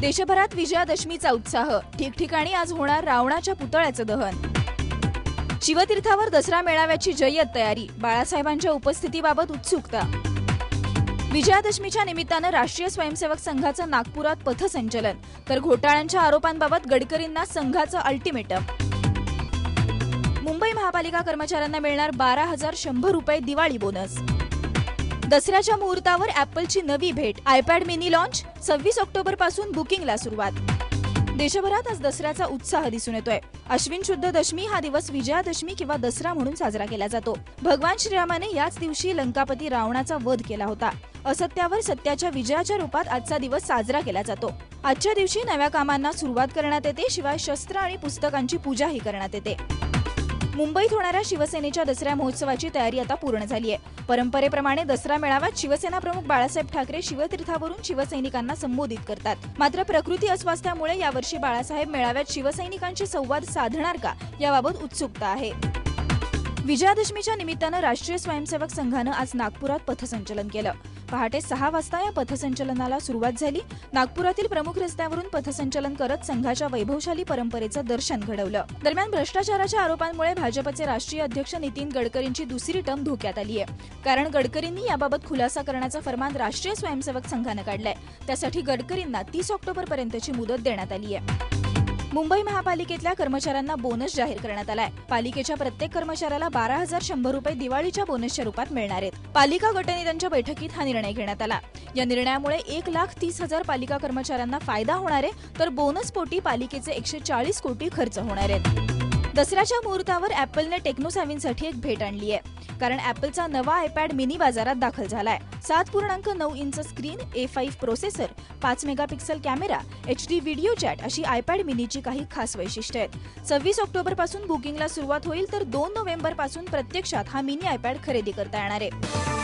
देशभरात विजयादशमीचा उत्साह. ठिकठिकाणी आज होणार रावणाच्या पुतळ्याचं दहन. शिवतीर्थावर दसरा मेळाव्याची जय्यत तयारी बाळासाहेबांच्या उपस्थितीबाबत उत्सुकता. विजयादशमीच्या निमित्तानं राष्ट्रीय स्वयंसेवक संघाचं नागपुरात पथसंचलन तर घोटाळ्यांच्या आरोपांबाबत गडकरींना संघाचं अल्टिमेटम. मुंबई महापालिका कर्मचाऱ्यांना मिळणार बारा हजार शंभर रुपये दिवाळी बोनस. दसऱ्याच्या मुहूर्तावर ॲपलची नवी भेट आयपॅड मिनी लॉन्च सव्वीस ऑक्टोबरपासून बुकिंगला सुरुवात. देशभरात आज दसऱ्याचा उत्साह दिसून येतोय. अश्विन शुद्ध दशमी हा दिवस विजयादशमी किंवा दसरा म्हणून साजरा केला जातो. भगवान श्रीरामाने याच दिवशी लंकापती रावणाचा वध केला होता. असत्यावर सत्याच्या विजयाच्या रूपात आजचा दिवस साजरा केला जातो. आजच्या दिवशी नव्या कामांना सुरुवात करण्यात येते शिवाय शस्त्र आणि पुस्तकांची पूजाही करण्यात येते. मुंबईत होणाऱ्या शिवसेनेच्या दसऱ्या महोत्सवाची तयारी आता पूर्ण झाली आहे. परंपरेप्रमाणे दसरा मेळाव्यात शिवसेना प्रमुख बाळासाहेब ठाकरे शिवतीर्थावरून शिवसैनिकांना संबोधित करतात. मात्र प्रकृती अस्वास्थ्यामुळे यावर्षी बाळासाहेब मेळाव्यात शिवसैनिकांशी संवाद साधणार का याबाबत उत्सुकता आहे. विजयादशमीच्या निमित्तानं राष्ट्रीय स्वयंसेवक संघानं आज नागपुरात पथसंचलन केलं. पहाटे सहा वाजता या पथसंचलनाला सुरुवात झाली. नागपुरातील प्रमुख रस्त्यावरून पथसंचलन करत संघाच्या वैभवशाली परंपरेचं दर्शन घडवलं. दरम्यान भ्रष्टाचाराच्या आरोपांमुळे भाजपचे राष्ट्रीय अध्यक्ष नितीन गडकरींची दुसरी टर्म धोक्यात आली आहे. कारण गडकरींनी याबाबत खुलासा करण्याचा फरमान राष्ट्रीय स्वयंसेवक संघानं काढलाय. त्यासाठी गडकरींना तीस ऑक्टोबर पर्यंतची मुदत देण्यात आली आहे. मुंबई महापालिकेतल्या कर्मचाऱ्यांना बोनस जाहीर करण्यात आलाय. पालिकेच्या प्रत्येक कर्मचाऱ्याला बारा हजार शंभर रुपये दिवाळीच्या बोनसच्या रूपात मिळणार आहेत. पालिका गटनेत्यांच्या बैठकीत हा निर्णय घेण्यात आला. या निर्णयामुळे एक लाख तीस हजार पालिका कर्मचाऱ्यांना फायदा होणार आहे तर बोनस पोटी पालिकेचे एकशे चाळीस कोटी खर्च होणार आहेत. दसऱ्याच्या मुहूर्तावर ॲपलने टेक्नोसावींसाठी एक भेट आणली आहे. कारण ॲपलचा नवा आयपॅड मिनी बाजारात दाखल झालाय. सात पूर्णांक नऊ inch screen A five processor पाच megapixel camera H D video chat अशी आयपॅड मिनीची काही खास वैशिष्ट्ये आहेत. सव्वीस ऑक्टोबरपासून बुकिंगला सुरुवात होईल तर दोन नोव्हेंबरपासून प्रत्यक्षात हा मिनी आयपॅड खरेदी करता येणार आहे.